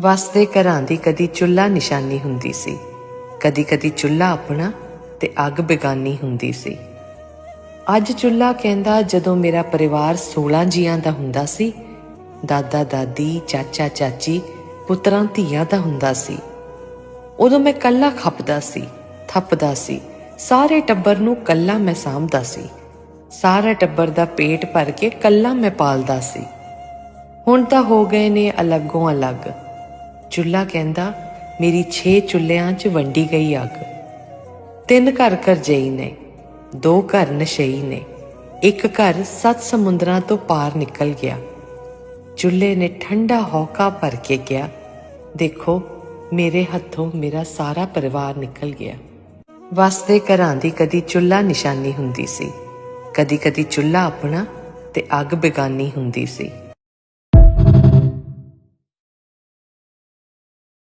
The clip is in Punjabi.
ਵਸਦੇ ਘਰਾਂ ਦੀ ਕਦੀ ਚੁੱਲ੍ਹਾ ਨਿਸ਼ਾਨੀ ਹੁੰਦੀ ਸੀ, ਕਦੀ ਕਦੀ ਚੁੱਲ੍ਹਾ ਆਪਣਾ ਤੇ ਅੱਗ ਬੇਗਾਨੀ ਹੁੰਦੀ ਸੀ। ਅੱਜ ਚੁੱਲ੍ਹਾ ਕਹਿੰਦਾ, ਜਦੋਂ ਮੇਰਾ ਪਰਿਵਾਰ 16 ਜੀਆਂ ਦਾ ਹੁੰਦਾ ਸੀ, ਦਾਦਾ, ਦਾਦੀ, ਚਾਚਾ, ਚਾਚੀ, ਪੁੱਤਰਾਂ, ਧੀਆਂ ਦਾ ਹੁੰਦਾ ਸੀ। ਉਦੋਂ ਮੈਂ ਕੱਲਾ ਖੱਪਦਾ ਸੀ, ਥੱਪਦਾ ਸੀ, ਸਾਰੇ ਟੱਬਰ ਨੂੰ ਕੱਲਾ ਮੈਂ ਸਾਂਭਦਾ ਸੀ। ਸਾਰਾ ਟੱਬਰ ਦਾ ਪੇਟ ਭਰ ਕੇ ਕੱਲਾ ਮੈਂ ਪਾਲਦਾ ਸੀ। ਹੁਣ ਤਾਂ ਹੋ ਗਏ ਨੇ ਅਲੱਗੋਂ ਅਲੱਗ। ਚੁੱਲ੍ਹਾ ਕਹਿੰਦਾ, ਮੇਰੀ 6 ਚੁੱਲ੍ਹਿਆਂ 'ਚ ਵੰਡੀ ਗਈ ਅੱਗ। ਤਿੰਨ ਘਰ ਘਰ ਕਰਜਈ ਨੇ, ਦੋ ਘਰ ਨਸ਼ਈ ਨੇ। ਇੱਕ ਘਰ ਸੱਤ ਸਮੁੰਦਰਾਂ ਤੋਂ ਪਾਰ ਨਿਕਲ ਗਿਆ। ਚੁੱਲ੍ਹੇ ਨੇ ਠੰਡਾ ਹੌਕਾ ਭਰ ਕੇ ਗਿਆ ਦੇਖੋ, ਮੇਰੇ ਹੱਥੋਂ ਮੇਰਾ ਸਾਰਾ ਪਰਿਵਾਰ ਨਿਕਲ ਗਿਆ। ਵਸਦੇ ਘਰਾਂ ਦੀ ਕਦੀ ਚੁੱਲ੍ਹਾ ਨਿਸ਼ਾਨੀ ਹੁੰਦੀ ਸੀ ਕਦੀ ਕਦੀ ਚੁੱਲ੍ਹਾ ਆਪਣਾ ਤੇ ਅੱਗ ਬੇਗਾਨੀ ਹੁੰਦੀ ਸੀ।